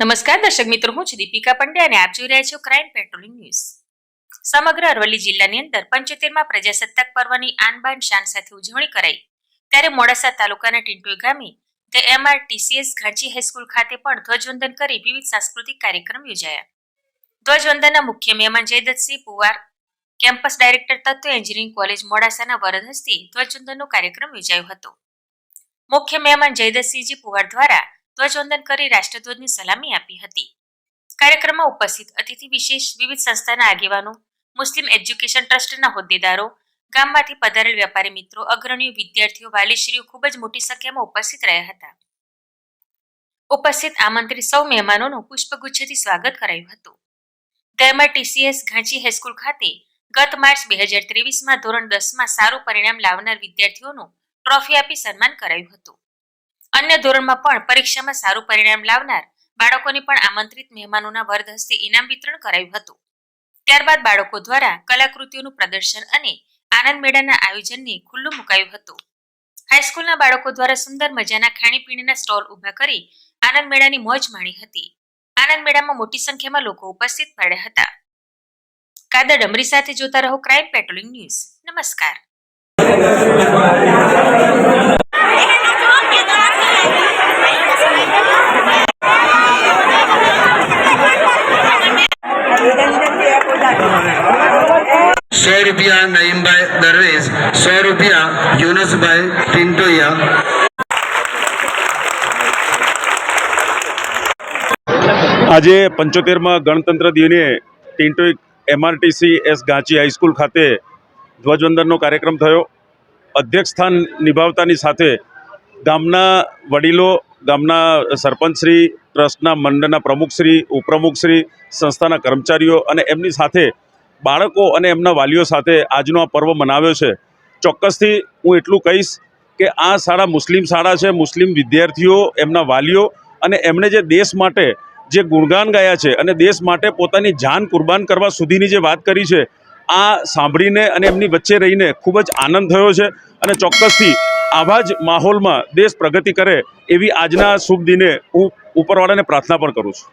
નમસ્કાર, દર્શક મિત્રો, હું છું દીપિકા પંડ્યા અને આપ જોઈ રહ્યા છો ક્રાઇમ પેટ્રોલિંગ ન્યૂઝ સમગ્ર અરવલ્લી જિલ્લાની અંદર પંચોતેરમાં પ્રજાસત્તાક પર્વની આનબાન શાન સાથે ઉજવણી કરાઈ. ત્યારે મોડાસા તાલુકાના ટિન્ટોઈ ગામે ધ એમઆરટીસીએસ ઘાંચી હાઈસ્કૂલ ખાતે પણ ધ્વજવંદન કરી વિવિધ સાંસ્કૃતિક કાર્યક્રમ યોજાયા. ધ્વજવંદનના મુખ્ય મહેમાન Jaydattsinh Puvar, campus director Tatva engineering college મોડાસાના વરદ હસ્તે ધ્વજવંદનનો કાર્યક્રમ યોજાયો હતો. મુખ્ય મહેમાન જયદત્તસિંહજી પુવાર દ્વારા ધ્વજવંદન કરી રાષ્ટ્રધ્વજની સલામી આપી હતી. કાર્યક્રમમાં ઉપસ્થિત અતિથિ વિશેષ વિવિધ સંસ્થાના આગેવાનો, મુસ્લિમ એજ્યુકેશન ટ્રસ્ટના હોદ્દેદારો, ગામમાંથી પધારેલ વેપારી મિત્રો, અગ્રણીઓ, વિદ્યાર્થીઓ, વાલીશ્રીઓ ખૂબ જ મોટી સંખ્યામાં ઉપસ્થિત રહ્યા હતા. ઉપસ્થિત આમંત્રિત સૌ મહેમાનોનું પુષ્પગુચ્છથી સ્વાગત કરાયું હતું. તેમાં ટીસીએસ ઘાંચી હાઈસ્કૂલ ખાતે ગત માર્ચ બે હજાર ત્રેવીસમાં ધોરણ દસમાં સારું પરિણામ લાવનાર વિદ્યાર્થીઓનું ટ્રોફી આપી સન્માન કરાયું હતું. અન્ય ધોરણમાં પણ પરીક્ષામાં સારું પરિણામ લાવનાર બાળકોને પણ આમંત્રિત મહેમાનોના વરદ હસ્તે ઇનામ વિતરણ કરાયું હતું. ત્યારબાદ બાળકો દ્વારા કલાકૃતિઓનું પ્રદર્શન અને આનંદ મેળાના આયોજનને ખુલ્લું મુકાયું હતું. હાઈસ્કૂલના બાળકો દ્વારા સુંદર મજાના ખાણીપીણીના સ્ટોલ ઊભા કરી આનંદ મેળાની મોજ માણી હતી. આનંદ મેળામાં મોટી સંખ્યામાં લોકો ઉપસ્થિત પડ્યા હતા. કાદર ડમરી સાથે જોતા રહો ક્રાઇમ પેટ્રોલિંગ ન્યૂઝ. નમસ્કાર. સો રૂપિયા નઈમભાઈ દરવેશ, સો રૂપિયા યુનસભાઈ ટિન્ટોયા આજે પંચોતેરમાં ગણતંત્ર દિને ટિન્ટોઈ એમઆરટીસી એસ ગાંચી હાઈસ્કૂલ ખાતે ધ્વજવંદનનો કાર્યક્રમ થયો. અધ્યક્ષ સ્થાન નિભાવતાની સાથે ગામના વડીલો, ગામના સરપંચશ્રી, ટ્રસ્ટના મંડળના પ્રમુખશ્રી, ઉપપ્રમુખશ્રી, સંસ્થાના કર્મચારીઓ અને એમની સાથે બાળકો અને એમના વાલીઓ સાથે આજનો આ પર્વ મનાવ્યો છે. ચોક્કસથી હું એટલું કહીશ કે આ શાળા મુસ્લિમ શાળા છે. મુસ્લિમ વિદ્યાર્થીઓ, એમના વાલીઓ અને એમણે જે દેશ માટે જે ગુણગાન ગાયા છે અને દેશ માટે પોતાની જાન કુરબાન કરવા સુધીની જે વાત કરી છે, આ સાંભળીને અને એમની વચ્ચે રહીને ખૂબ જ આનંદ થયો છે અને ચોક્કસથી આવા જ માહોલમાં દેશ પ્રગતિ કરે એવી આજના શુભ દિને હું ઉપરવાળાને પ્રાર્થના પણ કરું છું.